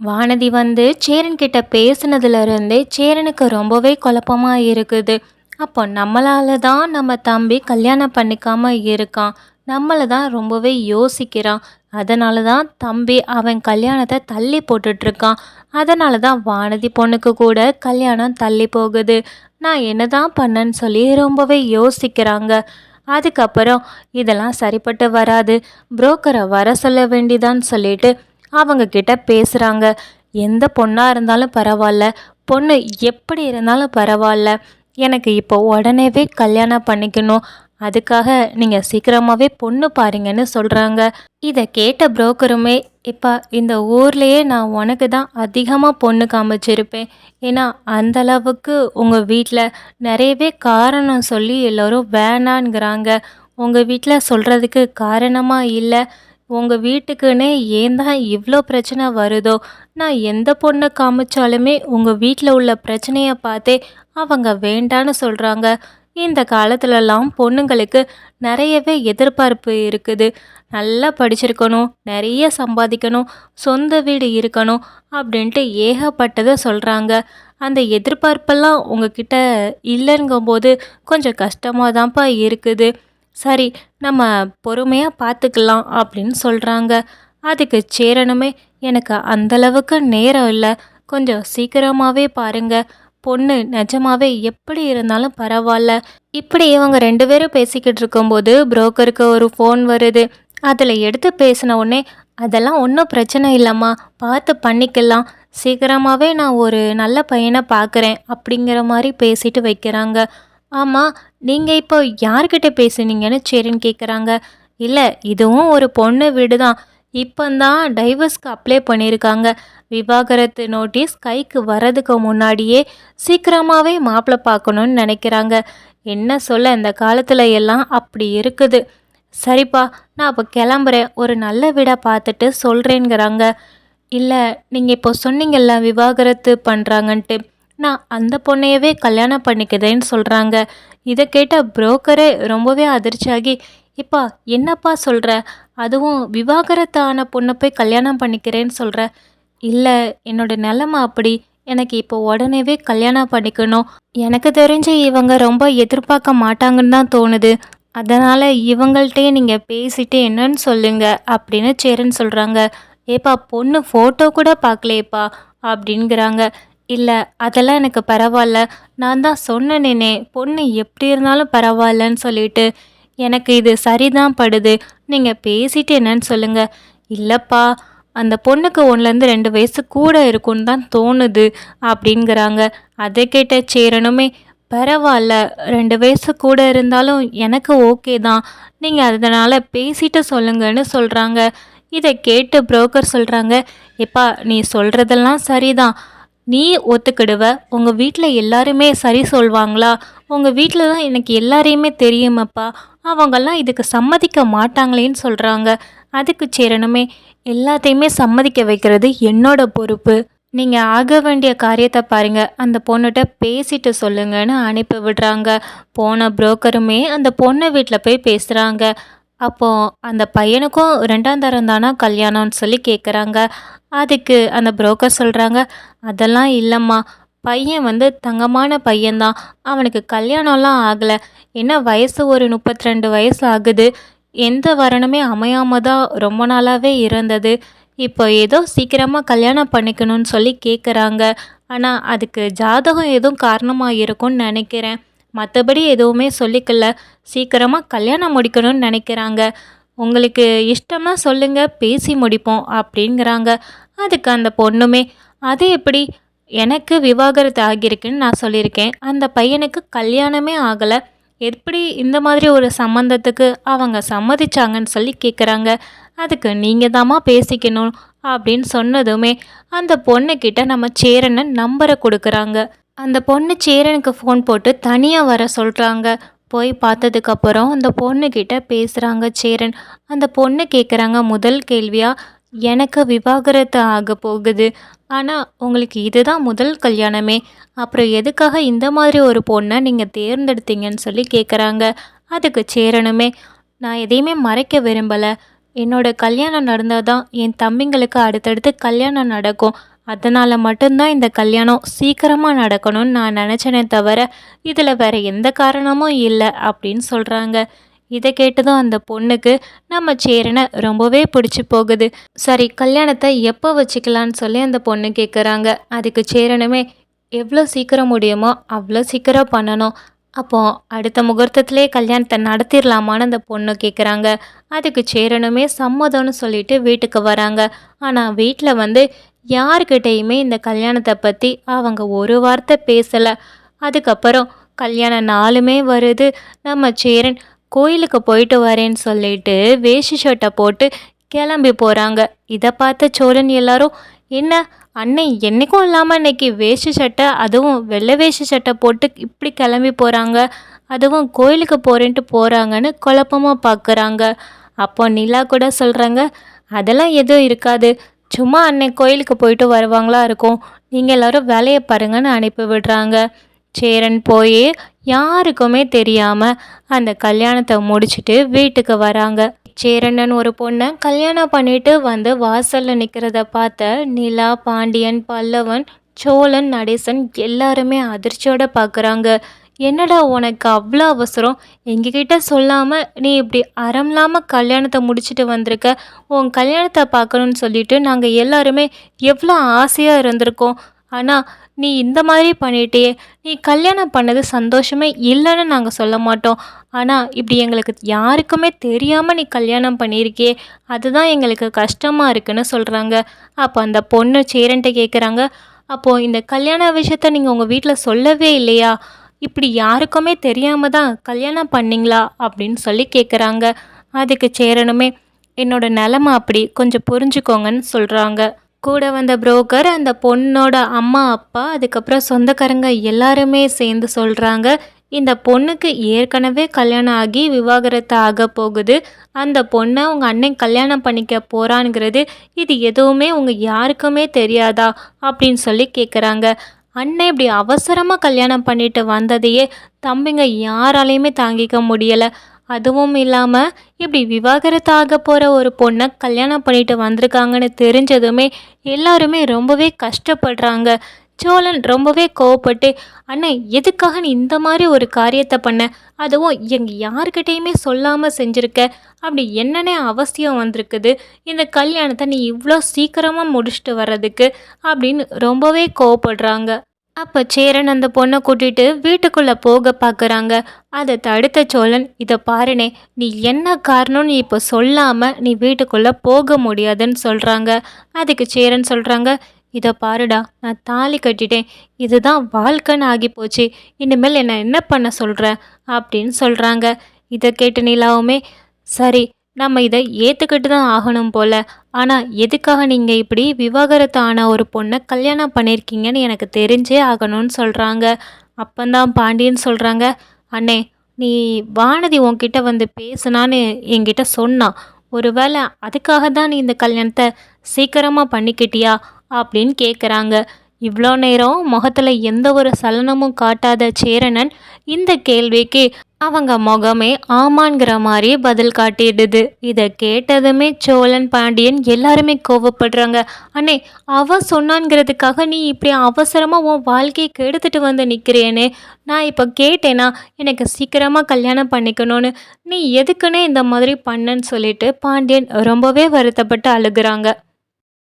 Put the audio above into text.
வானதி வந்து சேரன் கிட்ட பேசுனதுல இருந்தே சேரனுக்கு ரொம்பவே குழப்பமா இருக்குது. அப்போ நம்மளால தான் நம்ம தம்பி கல்யாணம் பண்ணிக்காம இருக்கான். நம்மளை தான் ரொம்பவே யோசிக்கிறான். அதனால தான் தம்பி அவன் கல்யாணத்தை தள்ளி போட்டுட்ருக்கான். அதனால தான் வானதி பொண்ணுக்கு கூட கல்யாணம் தள்ளி போகுது. நான் என்ன தான் பண்ணேன்னு சொல்லி ரொம்பவே யோசிக்கிறாங்க. அதுக்கப்புறம் இதெல்லாம் சரிப்பட்டு வராது. புரோக்கரை வர சொல்ல வேண்டிதான்னு சொல்லிட்டு அவங்க கிட்ட பேசுகிறாங்க எந்த பொண்ணாக இருந்தாலும் பரவாயில்ல. பொண்ணு எப்படி இருந்தாலும் பரவாயில்ல. எனக்கு இப்போ உடனேவே கல்யாணம் பண்ணிக்கணும். அதுக்காக நீங்கள் சீக்கிரமாகவே பொண்ணு பாருங்கன்னு சொல்கிறாங்க இதை கேட்ட புரோக்கருமே இப்போ இந்த ஊர்லேயே நான் உனக்கு தான் அதிகமாக பொண்ணு காமிச்சிருப்பேன். ஏன்னா அந்தளவுக்கு உங்கள் வீட்டில் நிறையவே காரணம் சொல்லி எல்லோரும் வேணான்ங்கிறாங்க உங்கள் வீட்டில் சொல்கிறதுக்கு காரணமாக இல்லை. உங்கள் வீட்டுக்குன்னே ஏன் தான் இவ்வளோ பிரச்சனை வருதோ? நான் எந்த பொண்ணை காமிச்சாலுமே உங்கள் வீட்டில் உள்ள பிரச்சனையை பார்த்தே அவங்க வேண்டான்னு சொல்கிறாங்க இந்த காலத்துலலாம் பொண்ணுங்களுக்கு நிறையவே எதிர்பார்ப்பு இருக்குது. நல்லா படிச்சிருக்கணும் நிறைய சம்பாதிக்கணும் சொந்த வீடு இருக்கணும் அப்படின்ட்டு ஏகப்பட்டதை சொல்கிறாங்க அந்த எதிர்பார்ப்பெல்லாம் உங்ககிட்ட இல்லைங்கும்போது கொஞ்சம் கஷ்டமாக தான்ப்பா இருக்குது. சரி நம்ம பொறுமையாக பார்த்துக்கலாம் அப்படின்னு சொல்கிறாங்க அதுக்கு சேரணுமே எனக்கு அந்தளவுக்கு நேரம் இல்லை. கொஞ்சம் சீக்கிரமாகவே பாருங்கள் பொண்ணு நிஜமாவே எப்படி இருந்தாலும் பரவாயில்ல. இப்படி இவங்க ரெண்டு பேரும் பேசிக்கிட்டு இருக்கும்போது புரோக்கருக்கு ஒரு ஃபோன் வருது. அதில் எடுத்து பேசின உடனே அதெல்லாம் ஒன்றும் பிரச்சனை இல்லைம்மா. பார்த்து பண்ணிக்கலாம். சீக்கிரமாகவே நான் ஒரு நல்ல பையனை பார்க்குறேன் அப்படிங்கிற மாதிரி பேசிட்டு வைக்கிறாங்க. ஆமாம் நீங்கள் இப்போ யார்கிட்ட பேசுனீங்கன்னு சரின்னு கேட்குறாங்க இல்லை இதுவும் ஒரு பொண்ணு வீடு தான் இப்போந்தான் டைவர்ஸ்க்கு அப்ளை பண்ணியிருக்காங்க விவாகரத்து நோட்டீஸ் கைக்கு வரதுக்கு முன்னாடியே சீக்கிரமாகவே மாப்பிள்ளை பார்க்கணுன்னு நினைக்கிறாங்க. என்ன சொல்ல இந்த காலத்தில் எல்லாம் அப்படி இருக்குது. சரிப்பா நான் அப்போ கிளம்புறேன். ஒரு நல்ல வீடாக பார்த்துட்டு சொல்கிறேங்கிறாங்க இல்லை நீங்கள் இப்போ சொன்னீங்கல்ல விவாகரத்து பண்ணுறாங்கன்ட்டு நான் அந்த பொண்ணையவே கல்யாணம் பண்ணிக்கிறேன்னு சொல்கிறாங்க இதை கேட்ட புரோக்கரே ரொம்பவே அதிர்ச்சியாகி இப்பா என்னப்பா சொல்கிற அதுவும் விவாகரத்தான பொண்ணை போய் கல்யாணம் பண்ணிக்கிறேன்னு சொல்கிற இல்லை என்னோட நிலமை அப்படி. எனக்கு இப்போ உடனேவே கல்யாணம் பண்ணிக்கணும். எனக்கு தெரிஞ்சு இவங்க ரொம்ப எதிர்பார்க்க மாட்டாங்கன்னு தான் தோணுது. அதனால் இவங்கள்ட்டே நீங்கள் பேசிட்டு என்னன்னு சொல்லுங்க அப்படின்னு சேரன் சொல்கிறாங்க ஏப்பா பொண்ணு ஃபோட்டோ கூட பார்க்கலையேப்பா அப்படிங்கிறாங்க. இல்லை அதெல்லாம் எனக்கு பரவாயில்ல நான் தான் சொன்னேனே பொண்ணு எப்படி இருந்தாலும் பரவாயில்லன்னு சொல்லிட்டு. எனக்கு இது சரிதான் படுது. நீங்கள் பேசிட்டு என்னன்னு சொல்லுங்கள் இல்லைப்பா அந்த பொண்ணுக்கு ஒன்றுலேருந்து ரெண்டு வயசு கூட இருக்கும்னு தான் தோணுது அப்படிங்கிறாங்க. அதை கேட்ட சேரனுமே பரவாயில்ல ரெண்டு வயசு கூட இருந்தாலும் எனக்கு ஓகே தான். நீங்கள் அதனால் பேசிட்டு சொல்லுங்கன்னு சொல்கிறாங்க இதை கேட்டு புரோக்கர் சொல்கிறாங்க எப்பா நீ சொல்கிறதெல்லாம் சரிதான். நீ ஒத்துக்கிடுவ. உங்கள் வீட்டில் எல்லாருமே சரி சொல்வாங்களா? உங்கள் வீட்டில் தான் எனக்கு எல்லாரையுமே தெரியுமப்பா. அவங்கெல்லாம் இதுக்கு சம்மதிக்க மாட்டாங்களேன்னு சொல்கிறாங்க அதுக்கு சேரணுமே. எல்லாத்தையுமே சம்மதிக்க வைக்கிறது என்னோட பொறுப்பு. நீங்கள் ஆக வேண்டிய காரியத்தை பாருங்கள் அந்த பொண்ணுகிட்ட பேசிட்டு சொல்லுங்கன்னு அனுப்பி விடுறாங்க. போன புரோக்கருமே அந்த பொண்ணை வீட்டில் போய் பேசுகிறாங்க அப்போது அந்த பையனுக்கும் ரெண்டாம் தரம் தானா கல்யாணம்னு சொல்லி கேட்குறாங்க அதுக்கு அந்த புரோக்கர் சொல்கிறாங்க அதெல்லாம் இல்லைம்மா. பையன் வந்து தங்கமான பையன்தான். அவனுக்கு கல்யாணம்லாம் ஆகலை. என்ன வயசு? ஒரு முப்பத்தி ரெண்டு வயசு ஆகுது. எந்த வரணுமே அமையாமல் தான் ரொம்ப நாளாகவே இருந்தது இப்போ ஏதோ சீக்கிரமாக கல்யாணம் பண்ணிக்கணும்னு சொல்லி கேட்குறாங்க ஆனால் அதுக்கு ஜாதகம் எதுவும் காரணமாக இருக்கும்னு நினைக்கிறேன். மற்றபடி எதுவுமே சொல்லிக்கல. சீக்கிரமாக கல்யாணம் முடிக்கணும்னு நினைக்கிறாங்க. உங்களுக்கு இஷ்டம்னா சொல்லுங்கள் பேசி முடிப்போம் அப்படிங்கிறாங்க. அதுக்கு அந்த பொண்ணுமே அது எப்படி? எனக்கு விவாகரத்து ஆகியிருக்குன்னு நான் சொல்லியிருக்கேன். அந்த பையனுக்கு கல்யாணமே ஆகலை. எப்படி இந்த மாதிரி ஒரு சம்மந்தத்துக்கு அவங்க சம்மதிச்சாங்கன்னு சொல்லி கேட்குறாங்க அதுக்கு நீங்கள் தாம்மா பேசிக்கணும் அப்படின்னு சொன்னதுமே அந்த பொண்ணுக்கிட்ட நம்ம சேரனை நம்பரை கொடுக்குறாங்க. அந்த பொண்ணு சேரனுக்கு ஃபோன் போட்டு தனியாக வர சொல்கிறாங்க போய் பார்த்ததுக்கப்புறம் அந்த பொண்ணுக்கிட்ட பேசுகிறாங்க சேரன். அந்த பொண்ணு கேட்குறாங்க முதல் கேள்வியாக எனக்கு விவாகரத்து ஆக போகுது. ஆனால் உங்களுக்கு இதுதான் முதல் கல்யாணமே. அப்புறம் எதுக்காக இந்த மாதிரி ஒரு பொண்ணை நீங்கள் தேர்ந்தெடுத்தீங்கன்னு சொல்லி கேட்குறாங்க அதுக்கு சேரணுமே நான் எதையுமே மறைக்க விரும்பலை. என்னோட கல்யாணம் நடந்தால் தான் என் தம்பிங்களுக்கு அடுத்தடுத்து கல்யாணம் நடக்கும். அதனால் மட்டும்தான் இந்த கல்யாணம் சீக்கிரமாக நடக்கணும்னு நான் நினச்சேனே தவிர இதில் வேறு எந்த காரணமும் இல்லை அப்படின்னு சொல்கிறாங்க இதை கேட்டதும் அந்த பொண்ணுக்கு நம்ம சேரனை ரொம்பவே பிடிச்சி போகுது. சரி கல்யாணத்தை எப்போ வச்சுக்கலான்னு சொல்லி அந்த பொண்ணு கேட்குறாங்க அதுக்கு சேரனுமே எவ்வளோ சீக்கிரம் முடியுமோ அவ்வளோ சீக்கிரம் பண்ணணும். அப்போது அடுத்த முகூர்த்தத்திலே கல்யாணத்தை நடத்திடலாமான்னு அந்த பொண்ணு கேட்குறாங்க அதுக்கு சேரனுமே சம்மதம்னு சொல்லிட்டு வீட்டுக்கு வராங்க. ஆனால் வீட்டில் வந்து யாருக்கிட்டேயுமே இந்த கல்யாணத்தை பற்றி அவங்க ஒரு வார்த்தை பேசலை. அதுக்கப்புறம் கல்யாண நாளுமே வருது. நம்ம சேரன் கோயிலுக்கு போயிட்டு வரேன்னு சொல்லிட்டு வேஷ்டி ஷர்ட்டை போட்டு கிளம்பி போகிறாங்க இதை பார்த்த சோழன் எல்லாரும் என்ன அன்னை என்றைக்கும் இல்லாமல் இன்றைக்கி வேஷ்டி சட்டை அதுவும் வெள்ளை வேஷ்டி சட்டை போட்டு இப்படி கிளம்பி போகிறாங்க அதுவும் கோயிலுக்கு போகிறேன்ட்டு போகிறாங்கன்னு குழப்பமாக பார்க்குறாங்க அப்போ நிலா கூட சொல்கிறாங்க அதெல்லாம் எதுவும் இருக்காது. சும்மா அன்னை கோயிலுக்கு போயிட்டு வருவாங்களா இருக்கும். நீங்கள் எல்லோரும் வேலையை பாருங்கன்னு அனுப்பி விடுறாங்க. சேரன் போய் யாருக்குமே தெரியாமல் அந்த கல்யாணத்தை முடிச்சுட்டு வீட்டுக்கு வராங்க. சேரண்ணன் ஒரு பொண்ணை கல்யாணம் பண்ணிட்டு வந்து வாசலில் நிற்கிறத பார்த்த நிலா பாண்டியன் பல்லவன் சோழன் நடேசன் எல்லாருமே அதிர்ச்சியோட பார்க்குறாங்க என்னடா உனக்கு அவ்வளோ அவசரம்? எங்ககிட்ட சொல்லாமல் நீ இப்படி அறமில்லாமல் கல்யாணத்தை முடிச்சுட்டு வந்திருக்க. உன் கல்யாணத்தை பார்க்கணுன்னு சொல்லிட்டு நாங்கள் எல்லாருமே எவ்வளோ ஆசையாக இருந்திருக்கோம். ஆனால் நீ இந்த மாதிரி பண்ணிட்டே நீ கல்யாணம் பண்ணது சந்தோஷமே இல்லைன்னு நாங்கள் சொல்ல மாட்டோம். ஆனால் இப்படி எங்களுக்கு யாருக்குமே தெரியாமல் நீ கல்யாணம் பண்ணியிருக்கியே அதுதான் எங்களுக்கு கஷ்டமாக இருக்குன்னு சொல்கிறாங்க அப்போ அந்த பொண்ணு சேரன்ட்டு கேட்குறாங்க அப்போது இந்த கல்யாண விஷயத்த நீங்கள் உங்கள் வீட்டில் சொல்லவே இல்லையா? இப்படி யாருக்குமே தெரியாமல் தான் கல்யாணம் பண்ணிங்களா? அப்படின்னு சொல்லி கேட்குறாங்க அதுக்கு சேரனுமே என்னோட நிலமை அப்படி கொஞ்சம் புரிஞ்சுக்கோங்கன்னு சொல்கிறாங்க கூட வந்த புரோக்கர் அந்த பொண்ணோட அம்மா அப்பா அதுக்கப்புறம் சொந்தக்காரங்க எல்லாருமே சேர்ந்து சொல்கிறாங்க இந்த பொண்ணுக்கு ஏற்கனவே கல்யாணம் ஆகி விவாகரத்து ஆக போகுது அந்த பொண்ணை உங்கள் அண்ணன் கல்யாணம் பண்ணிக்க போகிறான்ங்கிறது இது எதுவுமே உங்கள் யாருக்குமே தெரியாதா அப்படின்னு சொல்லி கேட்குறாங்க அண்ணன் இப்படி அவசரமாக கல்யாணம் பண்ணிட்டு வந்ததையே தம்பிங்க யாராலையுமே தாங்கிக்க முடியலை. அதுவும் இல்லாமல் இப்படி விவாகரத்தாக போகிற ஒரு பொண்ணை கல்யாணம் பண்ணிட்டு வந்திருக்காங்கன்னு தெரிஞ்சதுமே எல்லாருமே ரொம்பவே கஷ்டப்படுறாங்க. சோழன் ரொம்பவே கோவப்பட்டு அண்ணா எதுக்காக நீ இந்த மாதிரி ஒரு காரியத்தை பண்ண? அதுவும் எங்கள் யாருக்கிட்டேயுமே சொல்லாமல் செஞ்சுருக்க. அப்படி என்னென்ன அவசியம் வந்திருக்குது. இந்த கல்யாணத்தை நீ இவ்வளோ சீக்கிரமாக முடிச்சுட்டு வர்றதுக்கு அப்படின்னு ரொம்பவே கோவப்படுறாங்க. அப்போ சேரன் அந்த பொண்ணை கூட்டிட்டு வீட்டுக்குள்ளே போக பார்க்குறாங்க அதை தடுத்த சோழன் இதை பாருனே நீ என்ன காரணம்னு இப்போ சொல்லாமல் நீ வீட்டுக்குள்ளே போக முடியாதுன்னு சொல்கிறாங்க அதுக்கு சேரன் சொல்கிறாங்க இதை பாருடா நான் தாலி கட்டிட்டேன். இதுதான் வாழ்க்கைன்னு ஆகி போச்சு. இனிமேல் என்னை என்ன பண்ண சொல்கிற அப்படின்னு சொல்கிறாங்க இதை கேட்டு நிலாவுமே சரி நம்ம இதை ஏற்றுக்கிட்டு தான் ஆகணும் போல். ஆனால் எதுக்காக நீங்கள் இப்படி விவாகரத்து ஆன ஒரு பொண்ணை கல்யாணம் பண்ணியிருக்கீங்கன்னு எனக்கு தெரிஞ்சே ஆகணும்னு சொல்கிறாங்க அப்பந்தான் பாண்டியன் சொல்கிறாங்க அண்ணே நீ வானதி உன்கிட்ட வந்து பேசுனான்னு என்கிட்ட சொன்னான். ஒருவேளை அதுக்காக தான் நீ இந்த கல்யாணத்தை சீக்கிரமாக பண்ணிக்கிட்டியா? அப்படின்னு கேட்குறாங்க இவ்வளோ நேரம் முகத்தில் எந்த ஒரு சலனமும் காட்டாத சேரணன் இந்த கேள்விக்கு அவங்க முகமே ஆமான்கிற மாதிரி பதில் காட்டிடுது. இதை கேட்டதுமே சோழன் பாண்டியன் எல்லாருமே கோவப்படுறாங்க. அண்ணே அவ சொன்னான்ங்கிறதுக்காக நீ இப்படி அவசரமாக உன் வாழ்க்கையை கெடுத்துட்டு வந்து நிற்கிறேன்னு நான் இப்போ கேட்டேனா எனக்கு சீக்கிரமாக கல்யாணம் பண்ணிக்கணும்னு. நீ எதுக்குன்னே இந்த மாதிரி பண்ணன்னு சொல்லிட்டு பாண்டியன் ரொம்பவே வருத்தப்பட்டு அழுகுறாங்க.